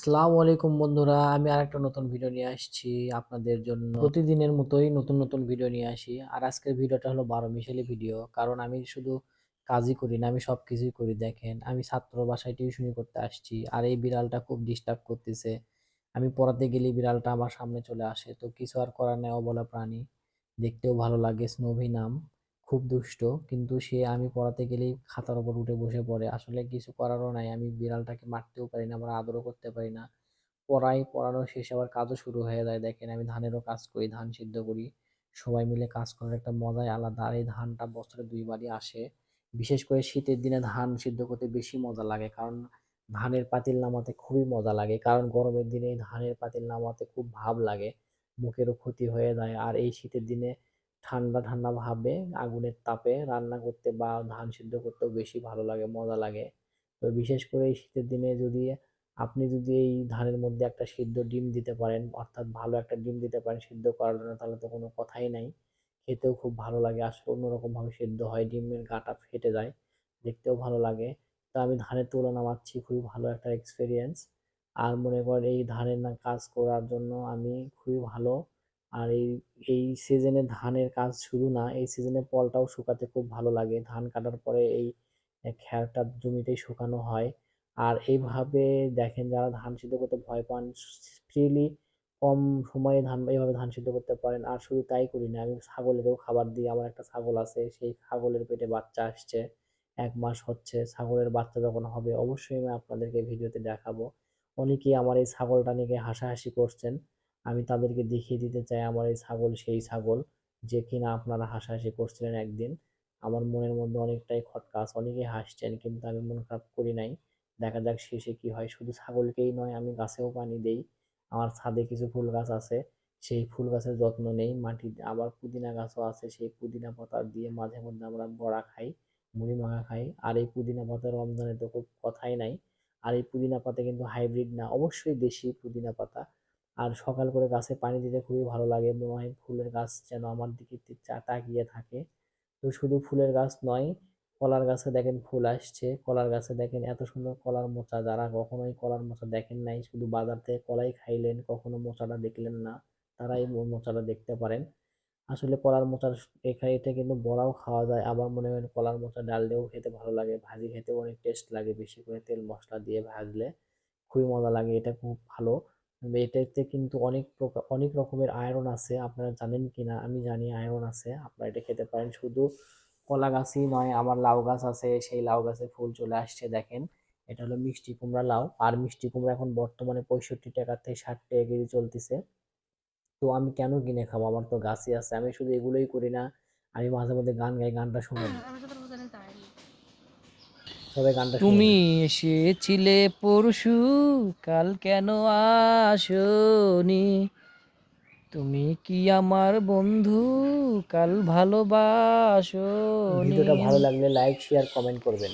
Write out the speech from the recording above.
আসসালামু আলাইকুম বন্ধুরা, আমি আরেকটা নতুন ভিডিও নিয়ে আসছি আপনাদের জন্য। প্রতিদিনের মতোই নতুন নতুন ভিডিও নিয়ে আসি। আর আজকের ভিডিওটা হলো বারো মিশালি ভিডিও কারণ আমি শুধু কাজই করি না, আমি সব কিছুই করি, দেখেন। আমি ছাত্র বাসায় টিউশনি করতে আসছি। আর এই বিড়ালটা খুব ডিস্টার্ব করতেছে। আমি পড়াতে গেলে বিড়ালটা আমার সামনে চলে আসে। তো কিছু আর করার নেই, অবলা প্রাণী। দেখতেও ভালো লাগে স্নোভি নাম। খুব দুষ্ট। কিন্তু সে আমি পড়াতে গেলেই খাতার ওপর উঠে বসে পড়ে। আসলে কিছু করারও নাই। আমি বিড়ালটাকে মারতেও পারি না আবার আদরও করতে পারি না। পড়াই পড়ানো শেষে আবার কাজও শুরু হয়ে যায়। দেখেন, আমি ধানেরও কাজ করি, ধান সিদ্ধ করি। সবাই মিলে কাজ করার একটা মজাই আলাদা। আর এই ধানটা বছরে দুইবারই আসে। বিশেষ করে শীতের দিনে ধান সিদ্ধ করতে বেশি মজা লাগে। কারণ ধানের পাতিল নামাতে খুবই মজা লাগে। কারণ গরমের দিনে ধানের পাতিল নামাতে খুব ভাব লাগে। মুখেরও ক্ষতি হয়ে যায়। আর এই শীতের দিনে ঠান্ডা ঠান্ডা ভাবে আগুনের তাপে রান্না করতে বা ধান সিদ্ধ করতেও বেশি ভালো লাগে, মজা লাগে। তো বিশেষ করে এই শীতের দিনে যদি আপনি যদি এই ধানের মধ্যে একটা সিদ্ধ ডিম দিতে পারেন, অর্থাৎ ভালো একটা ডিম দিতে পারেন সিদ্ধ করার জন্য, তাহলে তো কোনো কথাই নাই। খেতেও খুব ভালো লাগে, আসলে অন্যরকম ভাবে সিদ্ধ হয়, ডিমের গাটা ফেটে যায়, দেখতেও ভালো লাগে। তো আমি ধানের তুলনা নামাচ্ছি খুবই ভালো একটা এক্সপিরিয়েন্স আর মনে করেন এই ধানের না কাজ করার জন্য আমি খুবই ভালো আর এই এই সিজনে ধানের কাজ শুধু না, এই সিজনে ফলটাও শুকাতে খুব ভালো লাগে। ধান কাটার পরে এই খ্যারটা জমিতেই শুকানো হয়। আর এইভাবে দেখেন যারা ধান সিদ্ধ করতে ভয় পান ফ্রিলি কম সময়ে ধান, এইভাবে ধান সিদ্ধ করতে পারেন। আর শুধু তাই করি না, আমি ছাগলেরও খাবার দিই। আমার একটা ছাগল আছে, সেই ছাগলের পেটে বাচ্চা আসছে, এক মাস হচ্ছে। ছাগলের বাচ্চা যখন হবে, অবশ্যই আমি আপনাদেরকে ভিডিওতে দেখাবো। অনেকেই আমার এই ছাগলটা নিয়ে হাসাহাসি করছেন। আমি তাদেরকে দেখিয়ে দিতে চাই আমার এই ছাগল, সেই ছাগল যে কিনা আপনারা হাসাহাসি করছিলেন একদিন। আমার মনের মধ্যে অনেকটাই খটকা আছে, অনেকেই হাসছেন কিন্তু আমি মন খারাপ করি নাই। দেখা যাক শেষে কি হয়। শুধু ছাগলকেই নয়, আমি গাছেও পানি দেই। আমার ছাদে কিছু ফুল গাছ আছে, সেই ফুল গাছের যত্ন নেই। মাটি আবার পুদিনা গাছও আছে, সেই পুদিনা পাতা দিয়ে মাঝে মধ্যে আমরা বড়া খাই, মুড়ি মাখা খাই। আর এই পুদিনা পাতা রমজানে তো খুব কথাই নাই। আর এই পুদিনা পাতা কিন্তু হাইব্রিড না, অবশ্যই দেশি পুদিনা পাতা। আর সকাল করে গাছে পানি দিতে খুবই ভালো লাগে। মনে হয় ফুলের গাছ যেন আমার দিকে তাকিয়ে থাকে। তো শুধু ফুলের গাছ নয়, কলার গাছে দেখেন ফুল আসছে। কলার গাছে দেখেন এত সুন্দর কলার মোচা। যারা কখনোই কলার মোচা দেখেন নাই, শুধু বাজার থেকে কলাই খাইলেন, কখনো মোচাটা দেখলেন না, তারাই মোচাটা দেখতে পারেন। আসলে কলার মোচার এখানে এটা কিন্তু বড়াও খাওয়া যায়। আবার মনে হয় কলার মোচা ডাল দিয়েও খেতে ভালো লাগে। ভাজি খেতেও অনেক টেস্ট লাগে। বেশি করে তেল মশলা দিয়ে ভাজলে খুবই মজা লাগে। এটা খুব ভালো। এটাতে কিন্তু অনেক প্রকার অনেক রকমের আয়রন আছে, আপনারা জানেন কি না আমি জানি আয়রন আছে, আপনারা এটা খেতে পারেন। শুধু কলা গাছই নয়, আমার লাউ গাছ আছে, সেই লাউ গাছে ফুল চলে আসছে, দেখেন। এটা হলো মিষ্টি কুমড়া লাউ। আর মিষ্টি কুমড়া এখন বর্তমানে পঁয়ষট্টি টাকার থেকে ষাট টাকা কেজি চলতেছে। তো আমি কেন কিনে খাব? আমার তো গাছই আছে, আমি শুধু এগুলোই করি না, আমি মাঝে মধ্যে গান গাই, গানটা শুনে। তবে গানটা তুমি এসেছিলে পরশু কাল কেন আসনি? তুমি কি আমার বন্ধু কাল ভালোবাসো ভিডিওটা ভালো লাগলে লাইক শেয়ার কমেন্ট করবেন।